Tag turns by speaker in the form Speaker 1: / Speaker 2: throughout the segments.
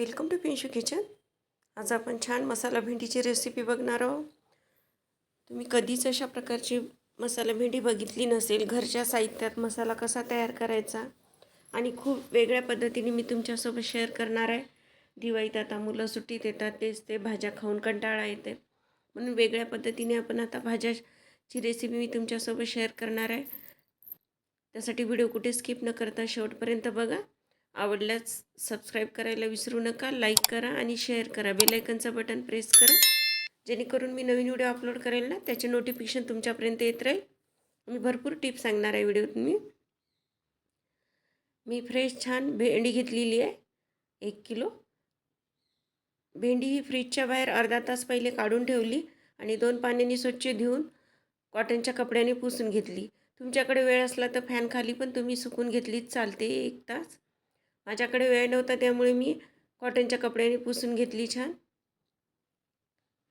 Speaker 1: Welcome to पिंशू kitchen. आज आपण छान मसाला भेंडीची रेसिपी बघणार आहोत. तुम्ही कधीच अशा प्रकारची मसाला भेंडी बघितली नसेल. घरच्या साहित्यात मसाला कसा तयार करायचा आणि खूप वेगळ्या पद्धतीने मी तुमच्यासोबत शेअर करणार आहे. दिवाळीत आता मुलं सुट्टीत येतात तेच ते भाज्या खाऊन कंटाळा येते म्हणून वेगळ्या पद्धतीने आपण आता भाज्याची रेसिपी मी तुमच्यासोबत शेअर करणार आहे. त्यासाठी व्हिडिओ कुठे स्किप न करता शेवटपर्यंत बघा. आवडल्यास सबस्क्राईब करायला विसरू नका लाईक करा आणि शेअर करा. बेलायकनचं बटन प्रेस करा. जेणेकरून मी नवीन व्हिडिओ अपलोड करेल ना त्याचे नोटिफिकेशन तुमच्यापर्यंत येत राहील. मी भरपूर टिप्स सांगणार आहे व्हिडिओत मी मी फ्रेश छान भेंडी घेतलेली आहे एक किलो. भेंडी ही फ्रीजच्या बाहेर अर्धा तास पहिले काढून ठेवली आणि दोन पाण्याने स्वच्छ धुवून कॉटनच्या कपड्याने पुसून घेतली. तुमच्याकडे वेळ असला तर फॅन खाली पण तुम्ही सुकून घेतलीच चालते एक तास. माझ्याकडे वेळ नव्हता त्यामुळे मी कॉटनच्या कपड्याने पुसून घेतली छान.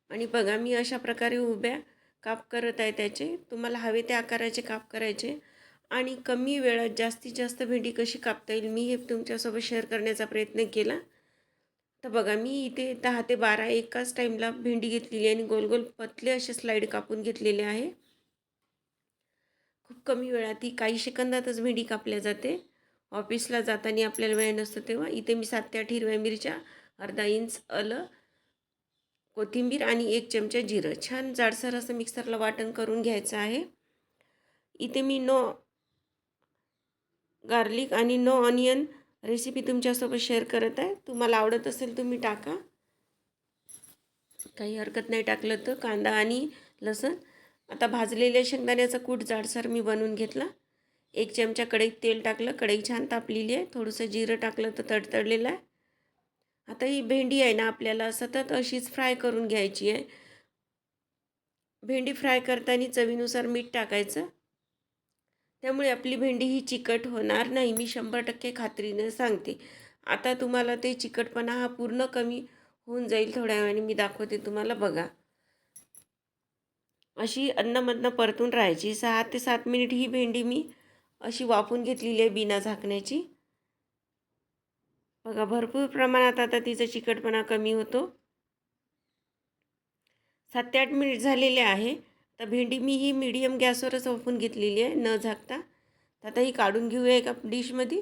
Speaker 1: आणि बघा मी अशा प्रकारे उभ्या काप करत आहे त्याचे. तुम्हाला हवे त्या आकाराचे काप करायचे. आणि कमी वेळात जास्तीत जास्त भेंडी कशी कापता येईल मी हे तुमच्यासोबत शेअर करण्याचा प्रयत्न केला. तर बघा मी इथे दहा ते बारा एकाच टाईमला भेंडी घेतलेली आणि गोल गोल पतले असे स्लाईड कापून घेतलेले आहे. खूप कमी वेळात ही काही सेकंदातच भेंडी कापल्या जाते. ऑफिसला जाताना आपल्याला वेळ नसतो तेव्हा इथे मी सात ते आठ हिरव्या मिरच्या अर्धा इंच आलं कोथिंबीर आणि एक चमचा जिरं. छान जाडसर असं मिक्सरला वाटण करून घ्यायचं आहे. इथे मी नो गार्लिक आणि नो ऑनियन रेसिपी तुमच्यासोबत शेअर करत आहे. तुम्हाला आवडत असेल तुम्ही टाका. काही हरकत नाही टाकलं तर कांदा आणि लसण. आता भाजलेल्या शेंगदाण्याचा कूट जाडसर मी बनवून घेतला. एक चमचा कढईत तेल टाकलं. कढई छान तापलेली आहे. थोडंसं जिरं टाकलं तर तडतडलेलं आहे. आता ही भेंडी आहे ना आपल्याला सतत अशीच फ्राय करून घ्यायची आहे. भेंडी फ्राय करताना चवीनुसार मीठ टाकायचं. त्यामुळे आपली भेंडी ही चिकट होणार नाही. मी शंभर टक्के खात्रीनं सांगते. आता तुम्हाला ते चिकटपणा हा पूर्ण कमी होऊन जाईल थोड्या वेळाने. मी दाखवते तुम्हाला बघा. अशी अन्नमधनं परतून राहायची. सहा ते सात मिनिट ही भेंडी मी अशी वाफून घेतलेली आहे बिना झाकण्याची. बघा भरपूर प्रमाणात आता तिचा चिकटपणा कमी होतो. सात ते आठ मिनिट झालेले आहे. तर भेंडी मी ही मीडियम गॅसवरच वाफून घेतलेली आहे न झाकता. तर आता ही काढून घेऊया एका डिशमध्ये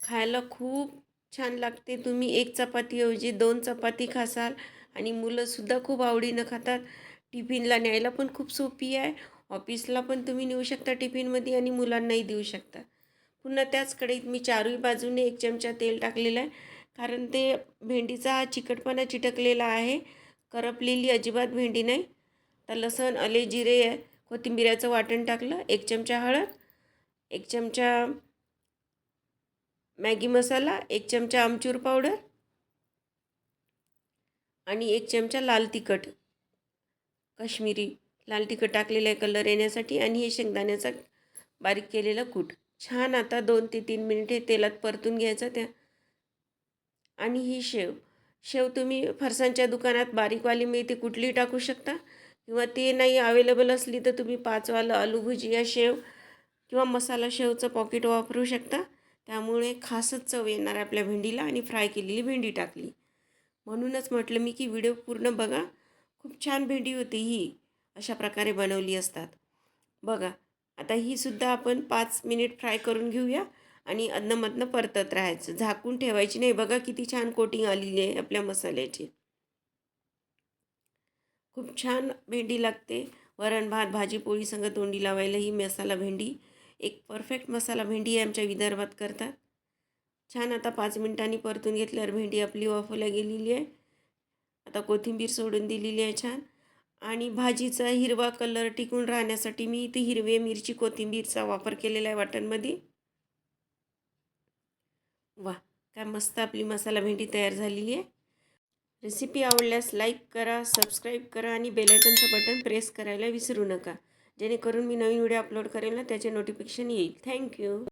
Speaker 1: खायला खूप छान लागते. तुम्ही एक चपातीऐवजी दोन चपाती खासाल आणि मुलंसुद्धा खूप आवडीनं खातात. टिफिनला न्यायला पण खूप सोपी आहे. ऑफिसला पण तुम्ही नेऊ शकता टिफिनमध्ये आणि मुलांनाही देऊ शकता. पुन्हा त्याच कढईत मी चारही बाजूने एक चमचा तेल टाकलेलं आहे. कारण ते भेंडीचा हा चिकटपणा चिटकलेला आहे. करपलेली अजिबात भेंडी नाही. तर लसण आले जिरे कोथिंबिऱ्याचं वाटण टाकलं. एक चमचा हळद एक चमचा मॅगी मसाला एक चमचा आमचूर पावडर आणि एक चमचा लाल तिखट कश्मीरी लाल तिखट टाकलेलं आहे कलर येण्यासाठी आणि हे शेंगदाण्याचा बारीक केलेलं कूट. छान आता दोन ते तीन मिनिटे तेलात परतून घ्यायचं त्या. आणि ही शेव. शेव तुम्ही फरसांच्या दुकानात बारीकवाली मिळते कुठलीही टाकू शकता. किंवा ते नाही अवेलेबल असली तर तुम्ही पाचवालं आलू भुजिया शेव किंवा मसाला शेवचं पॉकेट वापरू शकता. त्यामुळे खासच चव येणार आपल्या भेंडीला आणि फ्राय केलेली भेंडी टाकली. म्हणूनच म्हटलं मी की व्हिडिओ पूर्ण बघा. खूप छान भेंडी होती ही. अशा प्रकारे बनवली असतात. बघा आता ही सुद्धा आपण पाच मिनिट फ्राय करून घेऊया आणि अन्नमधनं परतत राहायचं. झाकून ठेवायची नाही. बघा किती छान कोटिंग आलेली आहे आपल्या मसाल्याची. खूप छान भेंडी लागते. वरण भात भाजी पोळी संग तोंडी लावायला ही मसाला भेंडी एक परफेक्ट मसाला भेंडी आहे आमच्या विदर्भात करतात. छान आता पाच मिनिटांनी परतून घेतल्यावर भेंडी आपली वाफवल्या गेलेली आहे. आता कोथिंबीर सोडून दिलेली आहे छान. आणि भाजीचा हिरवा कलर टिकून राहण्यासाठी मी इथे हिरवे मिरची कोथिंबीरचा वापर केलेला आहे वाटणमध्ये. वा काय मस्त आपली मसाला भेंडी तयार झालेली आहे. रेसिपी आवडल्यास लाईक करा सबस्क्राईब करा आणि बेलायकनचं बटन प्रेस करायला विसरू नका. जेणेकरून मी नवीन व्हिडिओ अपलोड करेल ना त्याचे नोटिफिकेशन येईल. थँक्यू